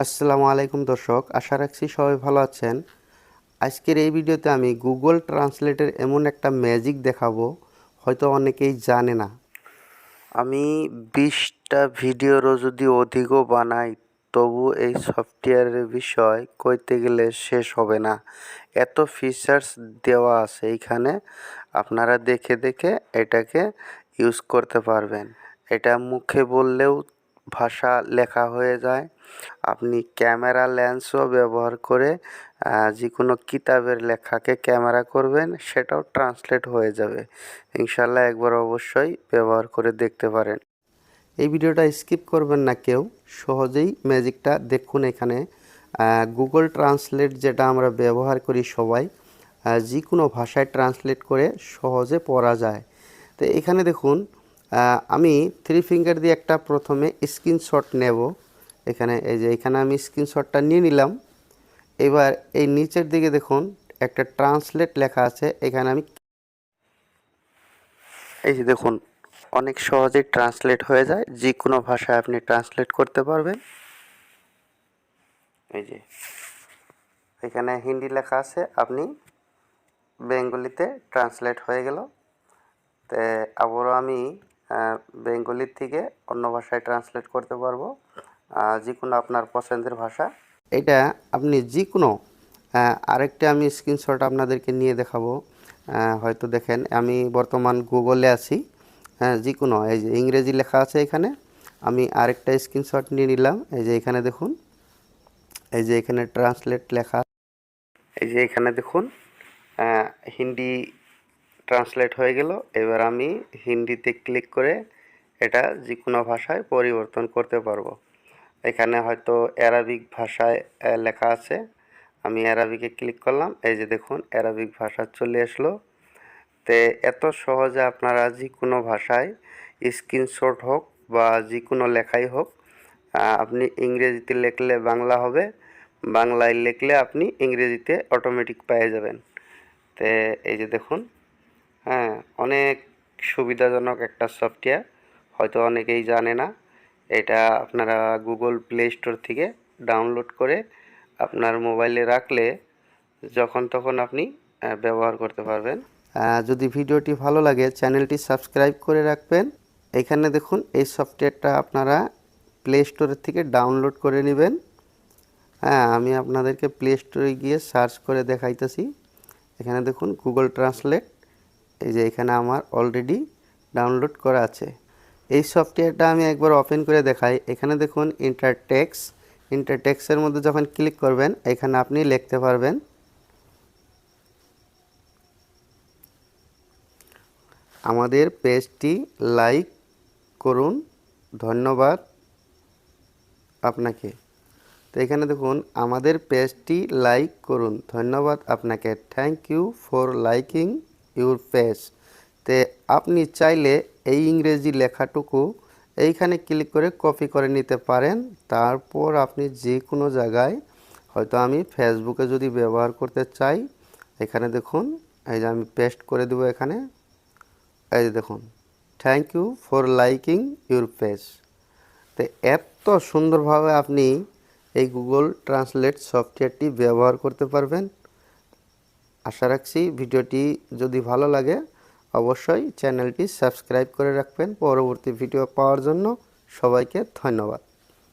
আসসালামু আলাইকুম দর্শক, আশা রাখছি সবাই ভালো আছেন। আজকের এই ভিডিওতে আমি গুগল ট্রান্সলেটের এমন একটা ম্যাজিক দেখাবো, হয়তো অনেকেই জানে না। আমি বিশটা ভিডিওরও যদি অধিকও বানাই, তবু এই সফটওয়্যারের বিষয় কইতে গেলে শেষ হবে না। এত ফিচার্স দেওয়া আছে এইখানে, আপনারা দেখে দেখে এটাকে ইউজ করতে পারবেন। এটা মুখে বললেও ভাষা লেখা হয়ে যায়। আপনি ক্যামেরা লেন্সও ব্যবহার করে যে কোনো কিতাবের লেখাকে ক্যামেরা করবেন, সেটাও ট্রান্সলেট হয়ে যাবে। ইনশাল্লাহ একবার অবশ্যই ব্যবহার করে দেখতে পারেন। এই ভিডিওটা স্কিপ করবেন না কেউ, সহজেই ম্যাজিকটা দেখুন এখানে। গুগল ট্রান্সলেট যেটা আমরা ব্যবহার করি সবাই যে কোনো ভাষায় ট্রান্সলেট করে সহজে পড়া যায়। তো এখানে দেখুন আমি থ্রি ফিঙ্গার দিয়ে একটা প্রথমে স্ক্রিনশট নেব। এখানে, এই যে এখানে আমি স্ক্রিনশটটা নিয়ে নিলাম। এবার এই নিচের দিকে দেখুন, একটা ট্রান্সলেট লেখা আছে, এখানে আমি এই যে দেখুন, অনেক সহজেই ট্রান্সলেট হয়ে যায় যে কোনো ভাষায় আপনি ট্রান্সলেট করতে পারবেন। এই যে, এখানে হিন্দি লেখা আছে, আপনি বেঙ্গলিতে ট্রান্সলেট হয়ে গেল। তে আবারও আমি বেঙ্গলির থেকে অন্য ভাষায় ট্রান্সলেট করতে পারব। যে কোনো আপনার পছন্দের ভাষা। এটা আপনি যে কোনো আরেকটা আমি স্ক্রিনশট আপনাদেরকে নিয়ে দেখাবো। হয়তো দেখেন, আমি বর্তমান গুগলে আছি। হ্যাঁ যে কোনো এই যে ইংরেজি লেখা আছে এখানে। আমি আরেকটা স্ক্রিনশট নিয়ে নিলাম। এই যে এখানে দেখুন, এই যে এখানে ট্রান্সলেট লেখা এই যে এখানে দেখুন হিন্দি ট্রান্সলেট হয়ে গেল। এবার আমি হিন্দিতে ক্লিক করে এটা যে কোনো ভাষায় পরিবর্তন করতে পারব। এখানে হয়তো অ্যারাবিক ভাষায় লেখা আছে। আমি অ্যারাবিকে ক্লিক করলাম, এই যে দেখুন অ্যারাবিক ভাষা চলে আসলো। তে এত সহজে আপনারা যে কোনো ভাষায় স্ক্রিনশট হোক বা যে কোনো লেখাই হোক আপনি ইংরেজিতে লিখলে বাংলা হবে, বাংলায় লিখলে আপনি ইংরেজিতে অটোমেটিক পেয়ে যাবেন। তে এই যে দেখুন হ্যাঁ অনেক সুবিধাজনক একটা সফটওয়্যার হয়তো অনেকেই জানে না। এটা আপনারা গুগল প্লে স্টোর থেকে ডাউনলোড করে আপনার মোবাইলে রাখলে যখন তখন আপনি ব্যবহার করতে পারবেন। যদি ভিডিওটি ভালো লাগে, চ্যানেলটি সাবস্ক্রাইব করে রাখবেন। এখানে দেখুন, এই সফটওয়্যারটা আপনারা প্লে স্টোরের থেকে ডাউনলোড করে নেবেন। হ্যাঁ আমি আপনাদেরকে প্লে স্টোরে গিয়ে সার্চ করে দেখাইতেছি। এখানে দেখুন গুগল ট্রান্সলেট এই যে এখানে আমার অলরেডি ডাউনলোড করা আছে। এই সফটওয়্যারটা আমি একবার ওপেন করে দেখাই। এখানে দেখুন ইন্টারটেক্স ইন্টারটেক্সের মধ্যে যখন ক্লিক করবেন, এখানে আপনি লিখতে পারবেন আমাদের পেজটি লাইক করুন। ধন্যবাদ আপনাকে। তো এখানে দেখুন, আমাদের পেজটি লাইক করুন। ধন্যবাদ আপনাকে। Thank you for liking your page তে আপনি চাইলে এই ইংরেজি লেখাটুকু এইখানে ক্লিক করে কপি করে নিতে পারেন। তারপর আপনি যে কোনো জায়গায় হয়তো আমি ফেসবুকে যদি ব্যবহার করতে চাই, এখানে দেখুন, এই যে আমি পেস্ট করে দেবো এখানে। এই যে দেখুন, thank you for liking your page. তো এত সুন্দরভাবে আপনি এই গুগল ট্রান্সলেট সফটওয়্যারটি ব্যবহার করতে পারবেন। আশা রাখছি ভিডিওটি যদি ভালো লাগে অবশ্যই চ্যানেলটি সাবস্ক্রাইব করে রাখবেন। পরবর্তী ভিডিও পাওয়ার জন্য সবাইকে ধন্যবাদ।